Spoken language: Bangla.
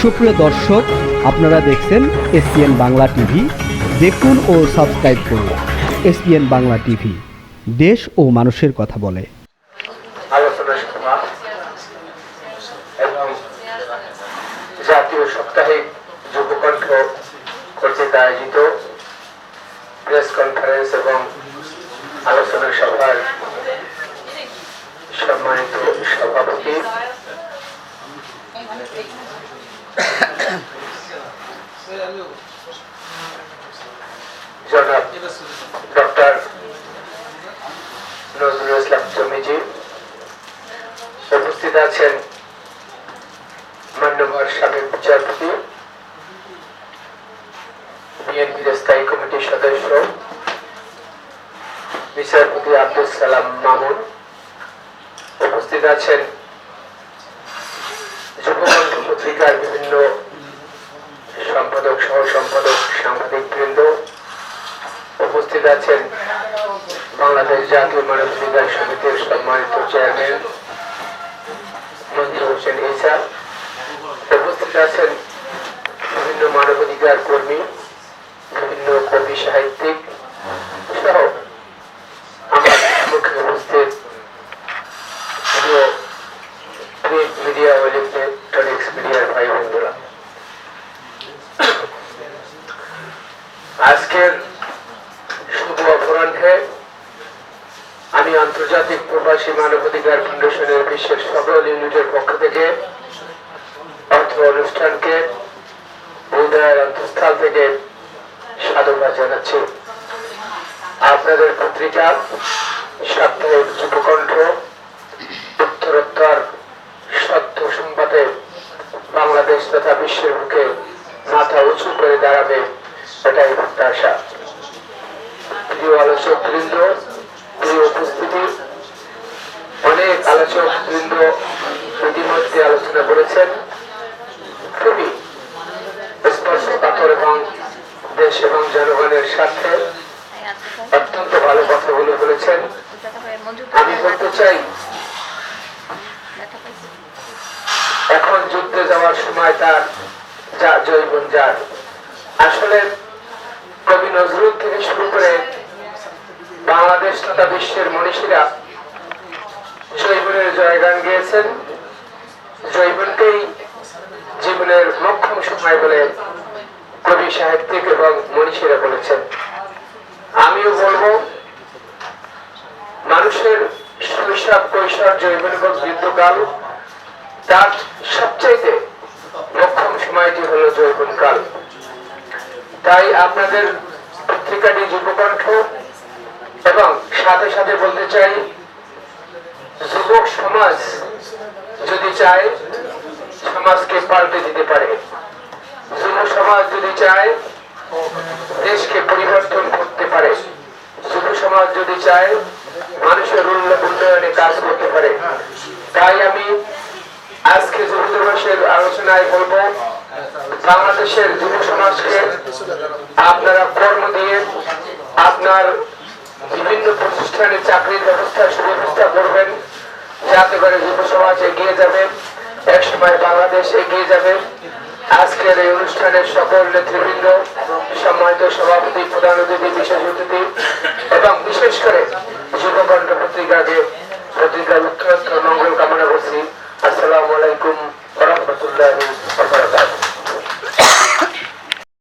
সুপ্রিয় দর্শক, আপনারা দেখছেন এসপিএন বাংলা টিভি। দেখুন ও সাবস্ক্রাইব করুন এসপিএন বাংলা টিভি। দেশ ও মানুষের কথা বলে। জাতীয় প্রেস কনফারেন্স এবং আলোচনা সভার সম্মানিত সভাপতি ডক্টর নজরুল ইসলাম জমিজি উপস্থিত আছেন মান্যবর সাবেক বিচারপতি বিএনপির স্থায়ী কমিটির সদস্য, বিচারপতি আব্দুল সালাম মামুন, উপস্থিত আছেন যুবকণ্ঠ পত্রিকার বিভিন্ন সম্পাদক সহ সম্পাদক সাংবাদিক বৃন্দ উপস্থিত আছেন বাংলাদেশ জাতীয় মানবাধিকার সমিতির সম্মানিত চেয়ারম্যান মঞ্জুর হোসেন ইসা উপস্থিত আছেন বিভিন্ন মানবাধিকার কর্মী, বিভিন্ন কবি সাহিত্যিক অপরাহ্নে আমি আন্তর্জাতিক প্রবাসী মানবাধিকার ফাউন্ডেশনের বিশ্বের সকল ইউনিটের পক্ষ থেকে অর্থ অনুষ্ঠানকে উদয়ের অন্তঃস্থল থেকে সাধুবাদ জানাচ্ছি। আপনাদের পত্রিকা, সাপ্তাহিক যুবকণ্ঠ, উত্তরোত্তর, সত্য সংবাদে বাংলাদেশ তথা বিশ্বের বুকে মাথা উঁচু করে দাঁড়াবে, এটাই প্রত্যাশা। প্রিয় আলোচক বৃন্দ প্রিয় উপস্থিতি, অনেক আলোচক বৃন্দ ইতিমধ্যে আলোচনা করেছেন। খুবই স্পর্শকাতর এবং দেশ এবং জনগণের স্বার্থে অত্যন্ত ভালো কথাগুলো বলেছেন। আমি বলতে চাই, এখন যুদ্ধে যাওয়ার সময় তার যা জৈবন যার আসলে কবি নজরুল থেকে শুরু করে বাংলাদেশ তথা বিশ্বের মনীষীরা জৈবনের জয়গান গেয়েছেন। জৈবনকেই জীবনের মক্ষম সময় বলে কবি সাহিত্যিক এবং মনীষীরা বলেছেন। আমিও বলব, মানুষের শৈশব কৈশোর জৈবন এবং বৃদ্ধকাল তার সবচাইতে মক্ষম সময়টি হলো জৈবনকাল তাই আপনাদের পত্রিকাটি যুবকণ্ঠ এবং সাথে সাথে বলতে চাই, যুবক সমাজ যদি চায়, সমাজকে পাল্টে দিতে পারে। যুব সমাজ যদি চায়, দেশকে পরিবর্তন করতে পারে। যুব সমাজ যদি চায়, মানুষের উন্নয়নে কাজ করতে পারে। তাই আমি আজকে যুব দিবসের আলোচনায় বলব, বাংলাদেশের যুব সমাজকে আপনারা কর্ম দিয়ে আপনার বিভিন্ন প্রতিষ্ঠানে চাকরির ব্যবস্থা, সুব্যবস্থা করবেন। যাতে করে যুব সমাজ এগিয়ে যাবে, এক সময় বাংলাদেশ এগিয়ে যাবে। আজকের এই অনুষ্ঠানের সকল নেতৃবৃন্দ, সম্মানিত সভাপতি, প্রধান অতিথি, বিশেষ অতিথি এবং বিশেষ করে যুবকণ্ঠ পত্রিকাকে পত্রিকার উত্তরোত্তর মঙ্গল কামনা করছি। আসসালামু আলাইকুম রহমতুল্লাহ